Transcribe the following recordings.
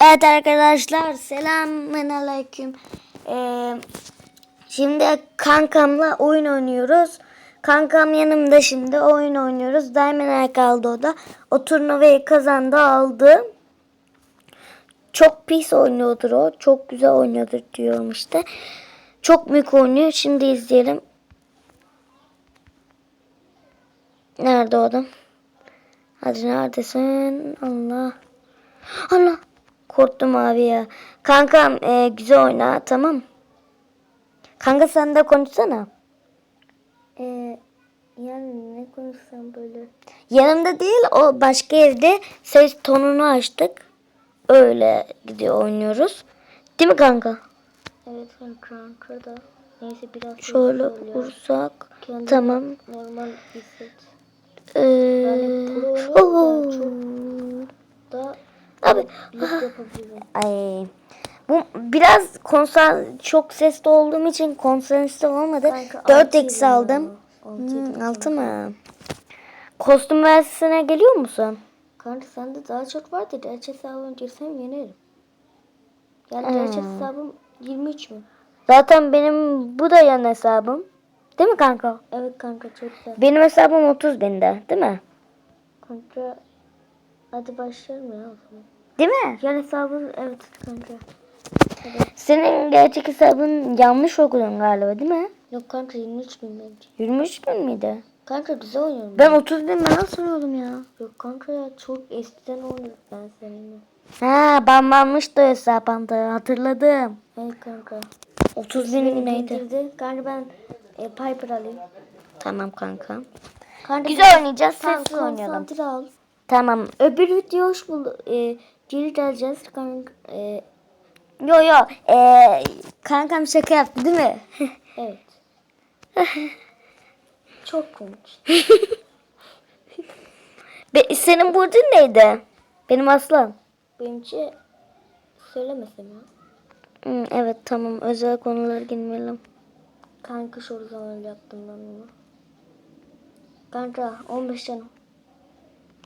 Evet arkadaşlar selamün aleyküm. Ee, şimdi kankamla oyun oynuyoruz. Kankam yanımda şimdi oyun oynuyoruz. Diamond kaldı o da. O turnuvayı kazandı aldı. Çok pis oynuyordur o. Çok güzel oynuyordur diyorum işte. Çok büyük oynuyor. Şimdi izleyelim. Nerede o adam? Hadi neredesin? Allah. Allah. Korktum abi ya. Kankam e, güzel oyna tamam. Kanka sen de konuşsana. Ee, yani ne konuşsam böyle. Yanımda değil o başka evde ses tonunu açtık. Öyle gidiyor oynuyoruz. Değil mi kanka? Evet kanka da. Neyse biraz Şöyle vursak. Kendini Tamam. Normal hisset. Ee, Yani pro oynuyorum Da Abi. Ay. Bu biraz konsan çok sesli olduğum için konsantre olmadı. 4x altıydı ya. aldım. Altıydı Hmm, altı mı? Kostüm versiyona geliyor musun? Kanka sende daha çok vardı. Gerçek hesabına girsem yenerim. Yani Hmm. gerçek hesabım 23 mü? Zaten benim bu da yan hesabım. Değil mi kanka? Evet kanka çok güzel. Benim hesabım 30 binde değil mi? Kanka hadi başlayalım ya o zaman. Değil mi? Yan hesabın evet kanka. Senin gerçek hesabın yanlış okudun galiba değil mi? Yok kanka 23 bin bence. 23 bin miydi? Kanka güzel oynuyorum. Ben 30 bin ben nasıl oynadım ya? Yok kanka ya çok eskiden oynadım ben seninle. Ha banlanmıştı o hesap anda hatırladım. Evet kanka. 30 Beni bin neydi? bildirdi. Kanka ben e, Piper alayım. Tamam kanka. Kanka Güzel oynayacağız sessiz oynayalım. konsantre al. Tamam. Öbür video hoş bulduk. E, geri geleceğiz. Kanka, e, Yo yo. Ee, kankam şaka yaptı değil mi? evet. çok komik. Be- senin burcun neydi? Benim aslan. Benimki söylemesem ya. Hı, evet tamam özel konulara girmeyelim. Kanka şu zaman yaptım ben bunu. Kanka 15 canım.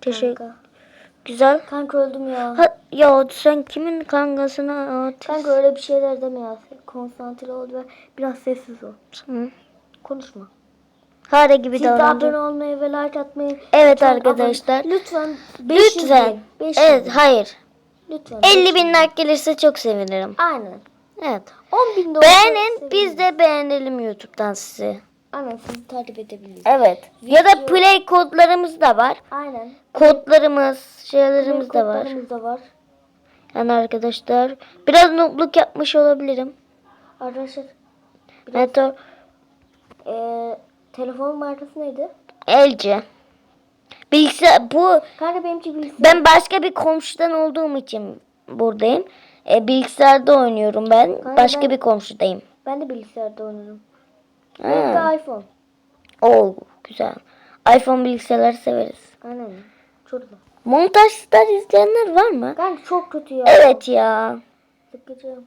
Teşekkür. Kanka. Güzel. Kanka öldüm ya. Ha, ya sen kimin kankasına at? Kanka öyle bir şeyler deme ya. Konsantre ol ve biraz sessiz ol. Hı. Konuşma. Fare gibi Siz de abone davranacağım. olmayı ve like atmayı. Evet lütfen arkadaşlar. abone- Lütfen 500 Lütfen. bin. 500 Evet bin. hayır. Lütfen. 50 bin like gelirse çok sevinirim. Aynen. Evet. 10 bin de Beğenin biz de beğenelim YouTube'dan sizi. Aynen sizi takip edebiliriz. Evet. Ya da Video- play kodlarımız da var. Aynen. Kodlarımız, şeylerimiz de var. Kodlarımız da var. Yani arkadaşlar biraz noobluk yapmış olabilirim. Arkadaşlar Meteor eee telefon markası neydi? LG. Bilgisayar bu Kanka benimki bilgisayar. ben başka bir komşudan olduğum için buradayım. E, bilgisayarda oynuyorum ben. Kanka Başka ben- bir komşudayım. Ben de bilgisayarda oynarım. Ha. Benimki iPhone. Oo güzel. iPhone bilgisayarları severiz. Aynen. Güzel. Montajlar izleyenler var mı? Kanka çok kötü ya. Evet ya. Sıkıcı.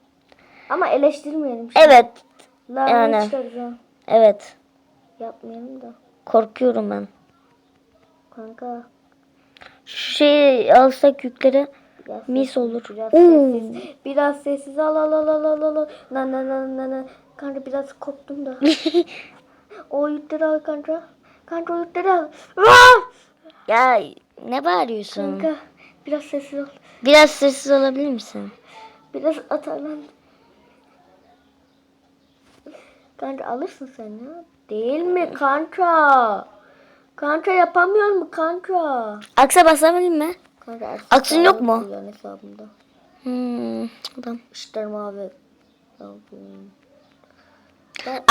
Ama eleştirmeyelim. şimdi. Evet. Lanet yani. çıkaracağım. Evet. Yapmayalım da. Korkuyorum ben. Kanka. Şu şeyi alsak yüklere Biraz mis olur. Biraz Oo. sessiz. Biraz sessiz. Al al al al al al. Na na na na na. Kanka biraz koptum da. o yükleri al kanka. Kanka o yükleri al. Aa! Ya ne bağırıyorsun? Kanka biraz sessiz ol. Biraz sessiz olabilir misin? Biraz atarlan. Kanka alırsın sen ya. Değil mi kanka? Kanka yapamıyor mu kanka? Aksa basabilir mi? Kanka Aksın yok mu? kullan hesabımda. Hmm, tamam. İşler mavi. Yapayım?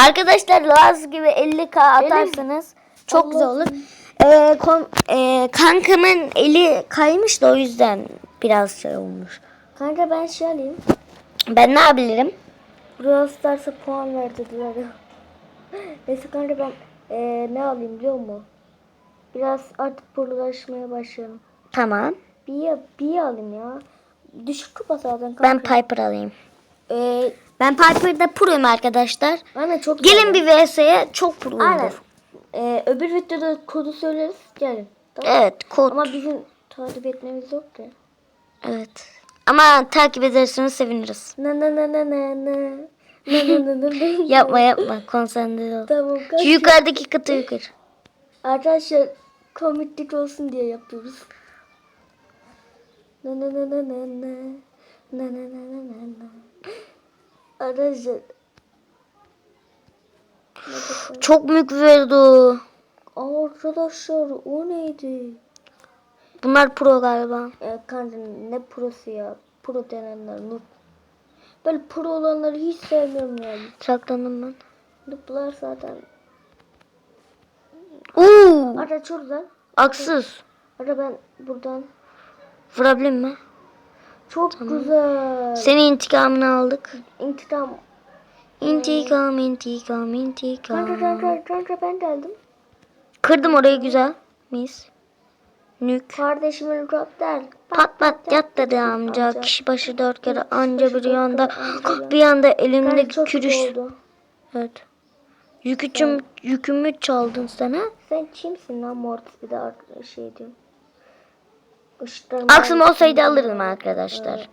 Arkadaşlar Laz gibi 50k atarsanız çok güzel olur. Ee, kom- ee, kankamın eli kaymış da o yüzden biraz şey olmuş. Kanka ben şey alayım. Ben ne yapabilirim? Brawl Stars'a puan ver dediler. Neyse kanka ben eee, ne alayım biliyor musun? Biraz artık prolaşmaya başlayalım. Tamam. Bir, bir alayım ya. Düşük kupa zaten kanka. Ben Piper alayım. Eee Ben Piper'da pro'yum arkadaşlar. aynen çok Gelin bir VS'ye çok Aynen. pro'yumdur. Eee öbür videoda kodu söyleriz. Gelin. Tamam. Evet kod. Ama bizim takip etmemiz yok ki. Evet. Ama takip ederseniz seviniriz. Na na na na na na. Yapma yapma konsantre ol. Tamam Şu yukarıdaki katı yukarı. Arkadaşlar komiklik olsun diye yapıyoruz. Na na na na na na. Na na na na na na. Arkadaşlar. Çok mük verdi o. Arkadaşlar o neydi? Bunlar pro galiba. Ya kanka ne prosu ya? Pro denenler noob. Böyle pro olanları hiç sevmiyorum yani. Saklandım ben. Nooblar zaten. Uuu. Ara şuradan. Aksız. Ara ben buradan. Vurabilir mi? Çok güzel. Senin intikamını aldık. İntikam. İntikam, intikam, intikam. Kanka kanka kanka ben geldim. Kırdım orayı güzel. Mis. Nük. Kardeşimin drop der. Pat pat yat dedi amca. Kişi başı dört kere anca bir yanda. Bir anda Kanka elimde çok kürüş. Evet. Yükücüm, yükümü çaldın sen ha? Sen kimsin lan Mortis bir de şey diyorum. Aksım olsaydı alırdım arkadaşlar.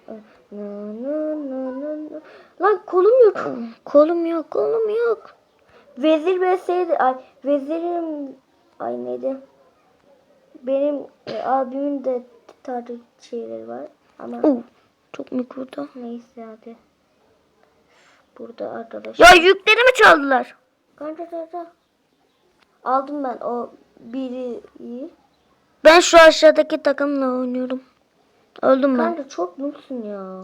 Na, na. Lan kolum yok. Kolum yok, kolum yok. Vezir beseydi. Ay vezirim. Ay neydi? Benim e, abimin de tarih şeyleri var. Ama Uh, çok mük vurdu. neyse hadi. Burada arkadaşlar. Ya yüklerimi çaldılar. Kanka kanka. Aldım ben o biri iyi. Ben şu aşağıdaki takımla oynuyorum. Öldüm ben. Kanka çok noobsun ya.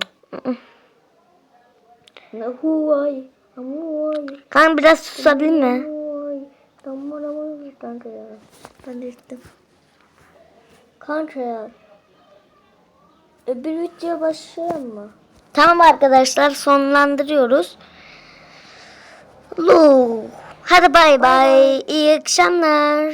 Ne huay. Amuay. Kanka biraz susabilir mi? Amuay. Tamam tamam kanka ya. Ben de gittim. Kanka ya. Bir videoya başlayalım mı? Tamam arkadaşlar sonlandırıyoruz. Lu. Hadi bay bay. İyi akşamlar.